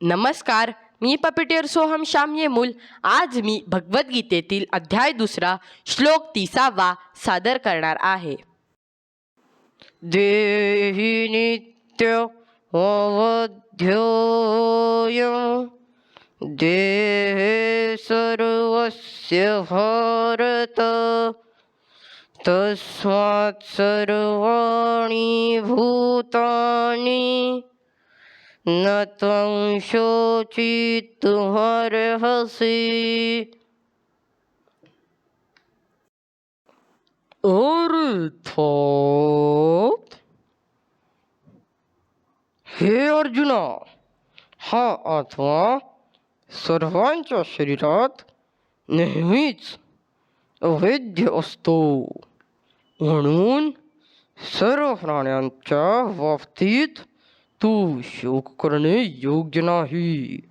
नमस्कार मी पपिटेर सोहम श्याम येमूल आज मी भगवद्गीतेतील अध्याय दुसरा श्लोक तिसावा सादर करणार आहे. देही नित्य अवध्योय देहे सर्वस्य भारत तस्मात् सर्वाणी भूतानी न त्वं शोचितुमर्हसि अर्थात हे अर्जुना, हा आत्मा सर्वांच्या शरीरात नेहमीच अवैध असतो. म्हणून सर्व प्राण्यांच्या बाबतीत તો શોક કરને યોગ્ય નાહી